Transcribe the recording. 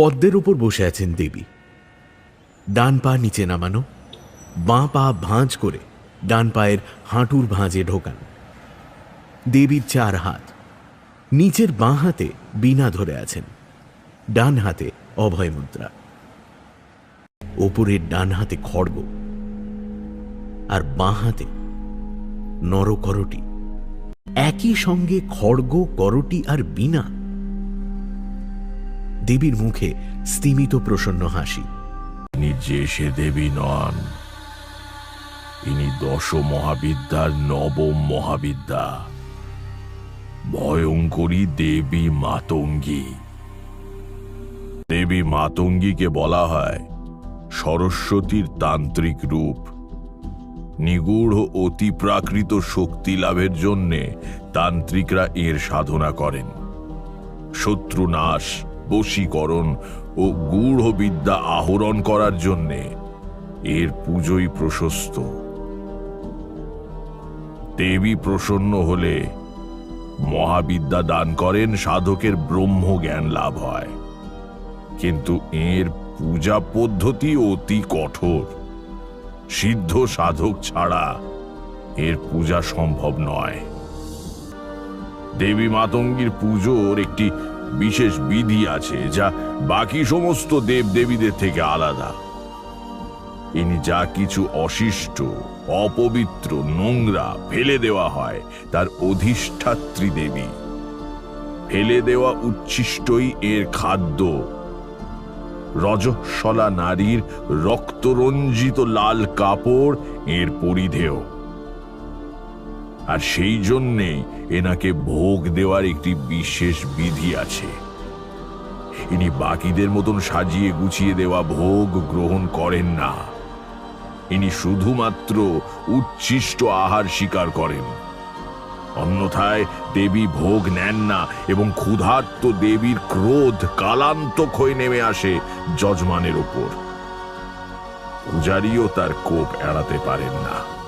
পদ্মের উপর বসে আছেন দেবী। ডান পা নিচে নামানো, বাঁ পা ভাঁজ করে ডান পায়ের হাঁটুর ভাঁজে ঢোকান। দেবীর চার হাত, নিচের বাঁ হাতে বীণা ধরে আছেন, ডান হাতে অভয় মুদ্রা। ওপরের ডান হাতে খড়গ, আর বাঁ হাতে নরকরটি। একই সঙ্গে খড়গ, করটি আর বীণা দেবীর মুখে স্তিমিত প্রসন্ন হাসি। যে সে দেবী নন ইনি দশ মহাবিদ্যার নবম মহাবিদ্যা ভয়ঙ্করী দেবী মাতঙ্গী। দেবী মাতঙ্গীকে বলা হয় সরস্বতীর তান্ত্রিক রূপ। নিগূঢ় অতি প্রাকৃত শক্তি লাভের জন্যে তান্ত্রিকরা এর সাধনা করেন। শত্রুনাশ বশীকরণ ও গূঢ় বিদ্যা আহরণ করার জন্যে এর পুজোই প্রশস্ত। দেবী প্রসন্ন হলে মহাবিদ্যা দান করেন সাধকের ব্রহ্ম জ্ঞান লাভ হয়। কিন্তু এর পূজা পদ্ধতি অতি কঠোর। সিদ্ধ সাধক ছাড়া এর পূজা সম্ভব নয়। দেবী মাতঙ্গীর পুজোর একটি বিশেষ বিধি আছে যা বাকি সমস্ত দেব দেবীদের থেকে আলাদা। ইনি যা কিছু অশিষ্ট, অপবিত্র, নোংরা ফেলে দেওয়া হয়, তার অধিষ্ঠাত্রী দেবী। ফেলে দেওয়া উচ্ছিষ্টই এর খাদ্য। রজস্বলা নারীর রক্তরঞ্জিত লাল কাপড় এর পরিধেয়। আর সেই জন্যে এনাকে ভোগ দেওয়ার একটি বিশেষ বিধি আছে। ইনি বাকিদের মতন সাজিয়ে গুছিয়ে দেওয়া ভোগ গ্রহণ করেন না। ইনি শুধুমাত্র উচ্ছিষ্ট আহার স্বীকার করেন। অন্যথায় দেবী ভোগ নেন না এবং ক্ষুধার্ত দেবীর ক্রোধ কালান্তক হয়ে নেমে আসে যজমানের ওপর। পূজারিও তার কোপ এড়াতে পারেন না।